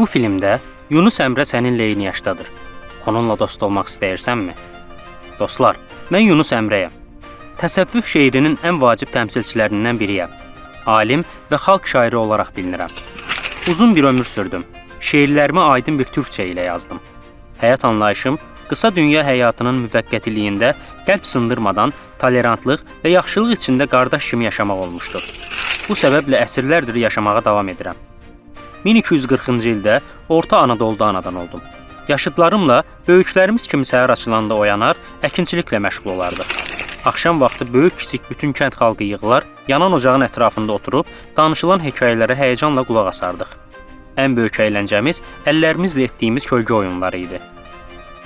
Bu filmdə Yunus Əmrə səninlə eyni yaşdadır. Onunla dost olmaq istəyirsənmi? Dostlar, mən Yunus Əmrəyəm. Təsəvvüf şeirinin ən vacib təmsilçilərindən biriyəm. Alim və xalq şairi olaraq bilinirəm. Uzun bir ömür sürdüm. Şeirlərimi aydın bir türkçə ilə yazdım. Həyat anlayışım qısa dünya həyatının müvəqqətiliyində qəlb sındırmadan tolerantlıq və yaxşılıq içində qardaş kimi yaşamaq olmuşdur. Bu səbəblə əsrlərdir yaşamağa davam edirəm. 1240-cı ildə Orta Anadoluda anadan oldum. Yaşıdlarımla böyüklərimiz kimi səhər açılanda oyanar, əkinçiliklə məşğul olardıq. Axşam vaxtı böyük-kiçik bütün kənd xalqı yığılar, yanan ocağın ətrafında oturub danışılan hekayələrə həyəcanla qulaq asardıq. Ən böyük əyləncəmiz əllərimizlə etdiyimiz kölgə oyunları idi.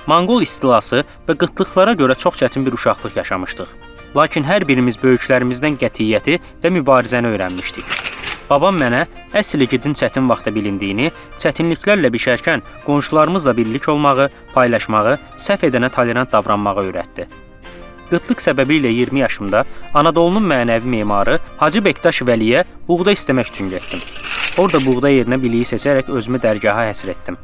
Monqol istilası və qıtlıqlara görə çox çətin bir uşaqlıq yaşamışdıq. Lakin hər birimiz böyüklərimizdən qətiyyəti və mübarizəni öyrənmişdik. Babam mənə əsl igidin çətin vaxtda bilindiyini, çətinliklərlə bişərkən qonşularımızla birlik olmağı, paylaşmağı, səhv edənə tolerant davranmağı öyrətdi. Qıtlıq səbəbilə 20 yaşımda Anadolunun mənəvi memarı Hacı Bektaş Vəliyə buğda istəmək üçün getdim. Orada buğda yerinə biliyi seçərək özümü dərgaha həsr etdim.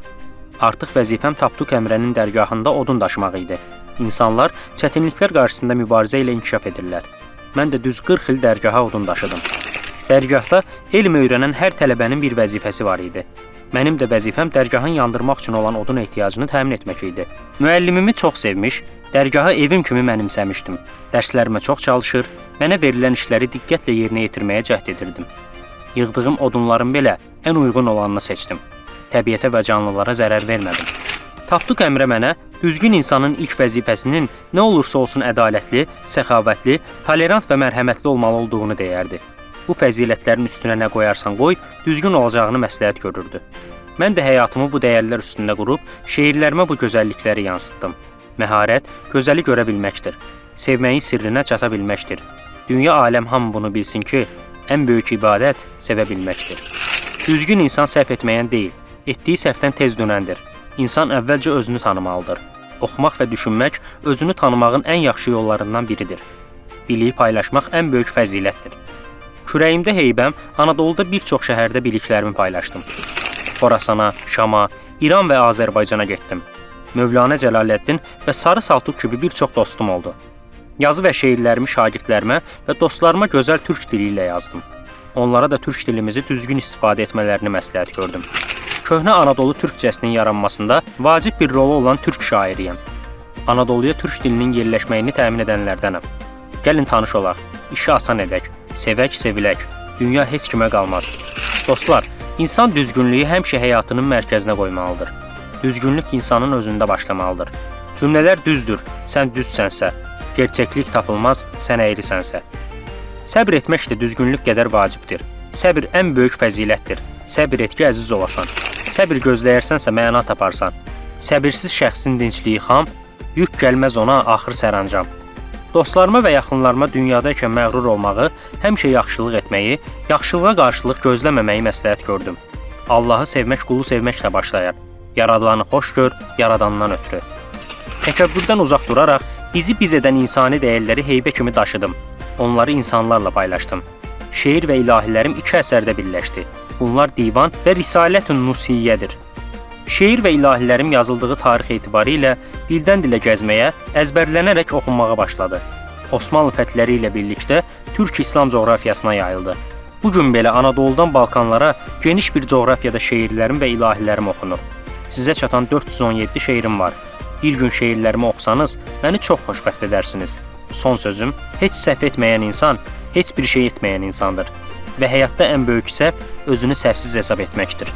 Artıq vəzifəm Tapduk Əmrənin dərgahında odun daşımaq idi. İnsanlar çətinliklər qarşısında mübarizə ilə inkişaf edirlər. Mən də düz 40 il dərgaha odun daşıdım. Dərgahda elm öyrənən hər tələbənin bir vəzifəsi var idi. Mənim də vəzifəm dərgahın yandırmaq üçün olan odun ehtiyacını təmin etmək idi. Müəllimimi çox sevmiş, dərgahı evim kimi mənimsəmişdim. Dərslərimə çox çalışır, mənə verilən işləri diqqətlə yerinə yetirməyə cəhd edirdim. Yığdığım odunların belə ən uyğun olanını seçdim. Təbiətə və canlılara zərər vermədim. Tapdıq əmrə mənə düzgün insanın ilk vəzifəsinin nə olursa olsun ədalətli, səxavətli, tolerant və mərhəmətli olmalı olduğunu deyərdi. Bu fəzilətlərin üstünə nə qoyarsan qoy, düzgün olacağını məsləhət görürdü. Mən də həyatımı bu dəyərlər üstündə qurub, şeirlərimə bu gözəllikləri yansıtdım. Məharət gözəli görə bilməkdir. Sevməyin sirrinə çata bilməkdir. Dünya aləm hamı bunu bilsin ki, ən böyük ibadət sevə bilməkdir. Düzgün insan səhv etməyən deyil, etdiyi səhvdən tez dönəndir. İnsan əvvəlcə özünü tanımalıdır. Oxumaq və düşünmək özünü tanımağın ən yaxşı yollarından biridir. Biliyi paylaşmaq ən böyük fəzilətdir. Kürəyimdə heybəm Anadoluda bir çox şəhərdə biliklərimi paylaşdım. Xorasana, Şama, İran və Azərbaycana getdim. Mövlana Cəlaləddin və Sarı Saltuq kimi bir çox dostum oldu. Yazı və şeirlərimi şagirdlərimə və dostlarıma gözəl türk dili ilə yazdım. Onlara da türk dilimizi düzgün istifadə etmələrini məsləhət gördüm. Köhnə Anadolu türkcəsinin yaranmasında vacib bir rolu olan türk şairiyəm. Anadoluya türk dilinin yerləşməyini təmin edənlərdənəm. Gəlin tanış olaq, işi asan edək, sevək, sevilək. Dünya heç kimə qalmaz. Dostlar, insan düzgünlüyü həmişə həyatının mərkəzinə qoymalıdır. Düzgünlük insanın özündə başlamalıdır. Cümlələr düzdür, sən düzsənsə. Gerçəklik tapılmaz, sən əyrisənsə. Səbr etmək də düzgünlük qədər vacibdir. Səbr ən böyük fəzilətdir. Səbr et ki, əziz olasan. Səbr gözləyərsənsə məna taparsan. Səbirsiz şəxsin dincliyi xam, yük gəlməz ona axır sərəncam. Dostlarıma və yaxınlarıma dünyadaykən məğrur olmağı, həmişə yaxşılıq etməyi, yaxşılığa qarşılıq gözləməməyi məsləhət gördüm. Allahı sevmək qulu sevməklə başlayar. Yaradılanı xoş gör, yaradandan ötürü. Təkəbbürdən uzaq duraraq bizi biz edən insani dəyərləri heybə kimi daşıdım. Onları insanlarla paylaşdım. Şeir və ilahilərim iki əsərdə birləşdi. Bunlar divan və Risalətün Nusiyyədir. Şeir və ilahilərim yazıldığı tarix etibarı ilə dildən dilə gəzməyə, əzbərlənərək oxunmağa başladı. Osmanlı fətləri ilə birlikdə Türk İslam coğrafiyasına yayıldı. Bu gün belə Anadoludan Balkanlara geniş bir coğrafiyada şeirlərim və ilahilərim oxunur. Sizə çatan 417 şeirim var. Bir gün şeirlərimi oxusanız, məni çox xoşbəxt edərsiniz. Son sözüm, heç səhv etməyən insan heç bir şey etməyən insandır və həyatda ən böyük səhv özünü səhvsiz hesab etməkdir.